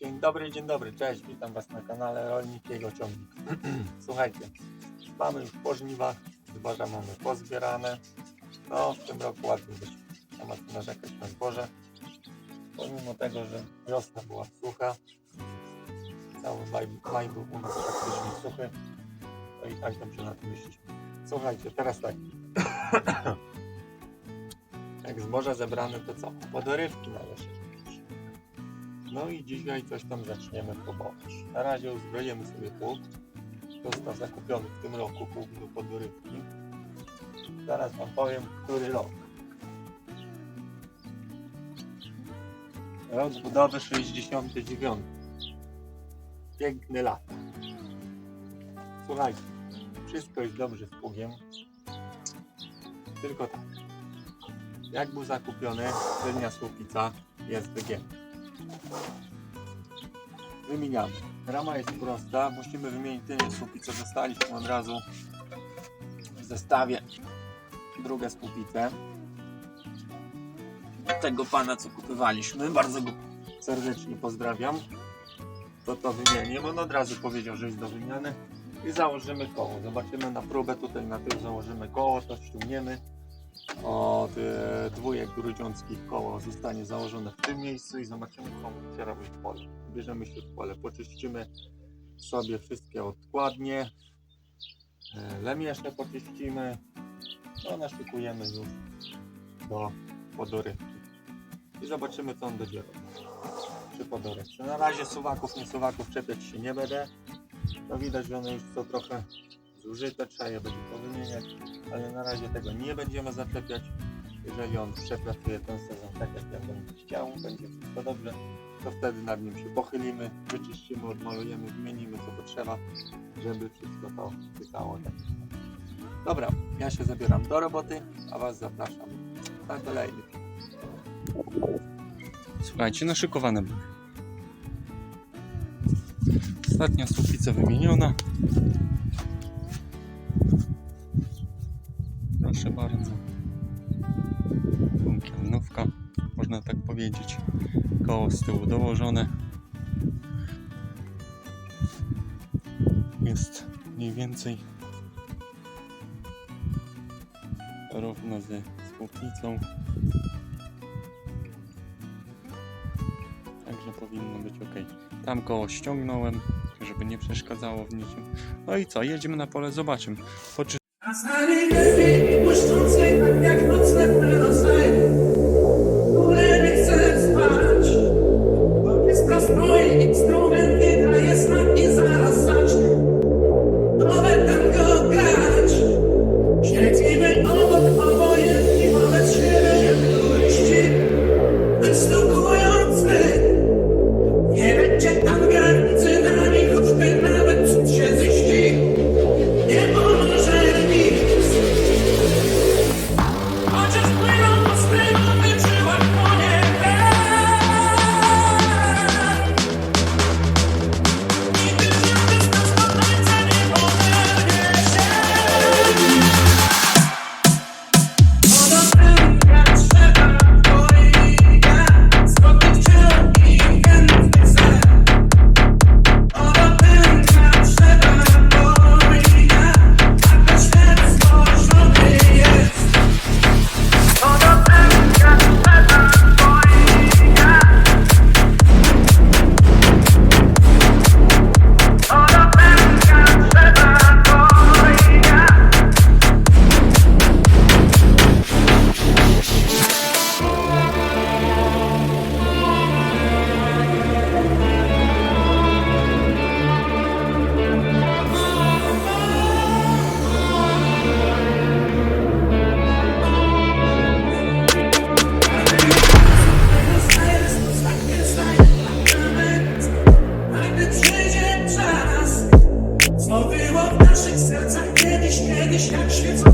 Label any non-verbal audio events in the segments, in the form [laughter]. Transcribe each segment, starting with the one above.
Dzień dobry, dzień dobry, cześć, witam Was na kanale Rolnikiego Ciągnik. [clears throat] Słuchajcie, mamy już po żniwach, zboża mamy pozbierane. No, w tym roku ładnie być. Nie ma narzekać na zboże. Pomimo tego, że wiosna była sucha, cały maj, maj był u nas praktycznie suchy, to i tak dobrze na tym myśliśmy. Słuchajcie, teraz tak. [clears throat] Jak zboże zebrane, to co? Podorywki należy. No i dzisiaj coś tam zaczniemy próbować. Na razie uzbrojemy sobie pług. Został zakupiony w tym roku pług do podorywki. Zaraz Wam powiem, który rok. Rok budowy 69. Piękny lat. Słuchajcie, wszystko jest dobrze z pługiem. Tylko tak. Jak był zakupiony, tylnia słupica jest wygięta. Wymieniamy. Rama jest prosta, musimy wymienić tylnie słupicę. Dostaliśmy od razu w zestawie drugie słupice. Tego pana, co kupywaliśmy, bardzo go serdecznie pozdrawiam. To to wymienię, on od razu powiedział, że jest do wymiany. I założymy koło. Zobaczymy na próbę, tutaj na tył założymy koło, to ściągniemy od e, dwójek grudziąckich koło zostanie założone w tym miejscu i zobaczymy co będzie robić pole. Bierzemy się w pole, poczyścimy sobie wszystkie odkładnie, e, lemiesze poczyścimy, no naszykujemy już do podorywki. I zobaczymy co on będzie przy podorywce. Na razie suwaków, nie suwaków czepiać się nie będę, no widać, że one już są trochę zużyte, trzeba je będzie powymieniać ale na razie tego nie będziemy zaczepiać. Jeżeli on przepracuje ten sezon tak jak ja bym chciał, będzie wszystko dobrze, to wtedy nad nim się pochylimy, wyczyścimy, odmalujemy, zmienimy co potrzeba, żeby wszystko to tak. Dobra, ja się zabieram do roboty, a Was zapraszam na kolejny. Słuchajcie, naszykowane były. Ostatnia słupica wymieniona. Można tak powiedzieć. Koło z tyłu dołożone. Jest mniej więcej równo ze słupnicą. Także powinno być ok. Tam koło ściągnąłem, żeby nie przeszkadzało w niczym. No i co, jedziemy na pole, zobaczymy. Poczy... A znali lepiej błyszczącej tak jak nocne pyrosy ich kann schwitzen.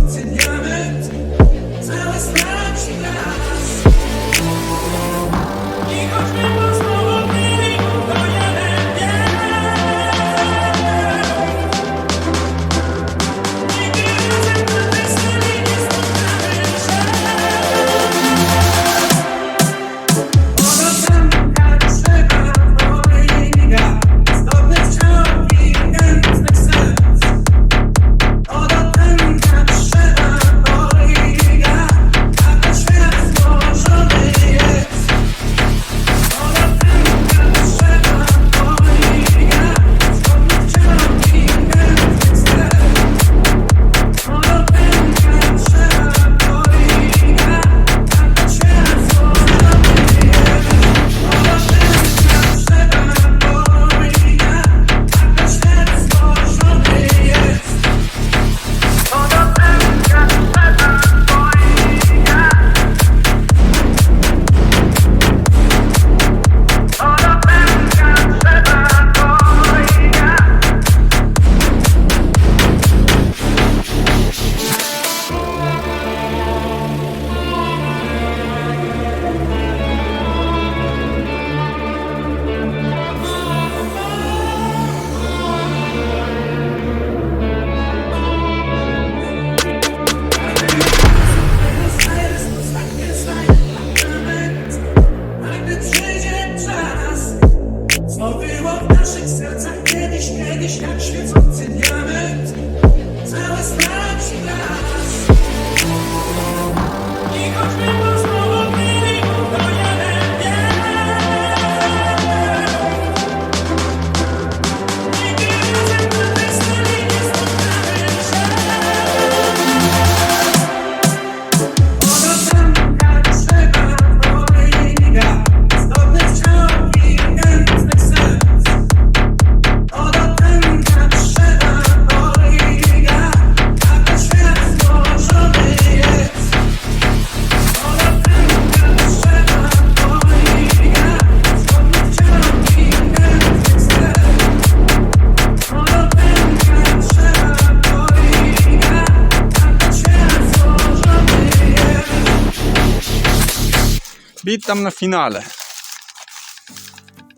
Witam na finale.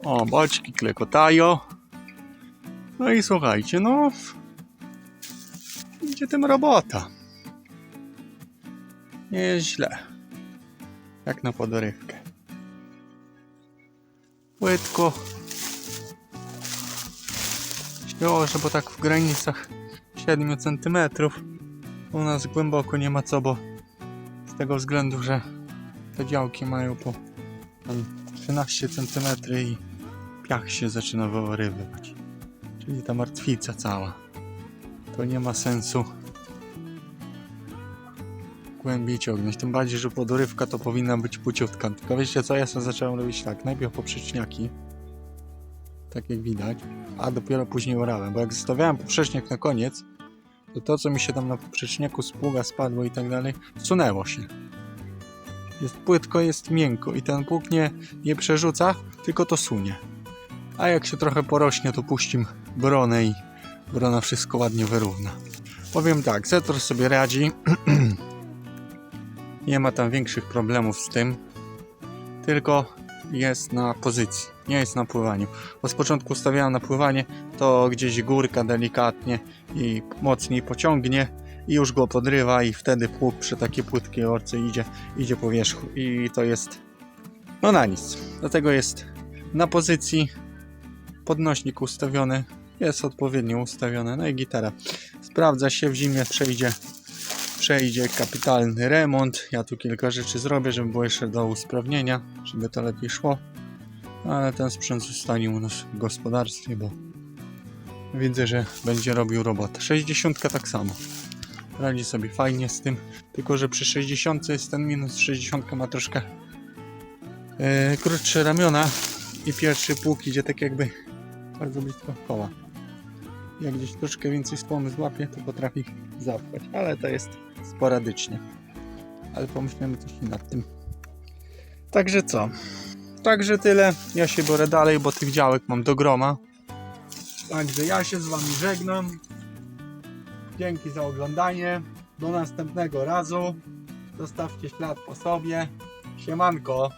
O, boczki klekotają. No i słuchajcie, no. Idzie tym robota. Nie jest źle. Jak na podorywkę. Płytko. Śmiało, że bo tak w granicach 7 cm. U nas głęboko nie ma co, bo z tego względu, że te działki mają po tam 13 cm i piach się zaczyna wyrywać. Czyli ta martwica cała. To nie ma sensu głębiej ciągnąć. Tym bardziej, że podorywka to powinna być płciutka. Tylko wiecie co, ja sobie zacząłem robić tak. Najpierw poprzeczniaki. Tak jak widać. A dopiero później orałem. Bo jak zostawiałem poprzeczniak na koniec, to to co mi się tam na poprzeczniaku z pługa spadło i tak dalej, sunęło się. Jest płytko, jest miękko i ten pług nie, nie przerzuca, tylko to sunie. A jak się trochę porośnie, to puścim bronę i brona wszystko ładnie wyrówna. Powiem tak, Zetor sobie radzi. [clears throat] nie ma tam większych problemów z tym. Tylko jest na pozycji, nie jest na pływaniu. Bo z początku stawiałem na pływanie, to gdzieś górka delikatnie i mocniej pociągnie i już go podrywa i wtedy pług przy takiej płytkiej orce idzie, idzie po wierzchu i to jest no na nic. Dlatego jest na pozycji podnośnik ustawiony, jest odpowiednio ustawiony, no i gitara sprawdza się, w zimie przejdzie przejdzie kapitalny remont. Ja tu kilka rzeczy zrobię, żeby było jeszcze do usprawnienia, żeby to lepiej szło. Ale ten sprzęt zostanie u nas w gospodarstwie, bo widzę, że będzie robił robotę. 60 tak samo. Radzi sobie fajnie z tym, tylko że przy 60 jest ten minus, 60 ma troszkę e, krótsze ramiona i pierwszy pług idzie tak jakby bardzo blisko koła. Jak gdzieś troszkę więcej spłomy złapie, to potrafi zapchać, ale to jest sporadycznie. Ale pomyślimy coś nad tym. Także co? Także tyle. Ja się biorę dalej, bo tych działek mam do groma. Także ja się z wami żegnam. Dzięki za oglądanie. Do następnego razu. Zostawcie ślad po sobie. Siemanko.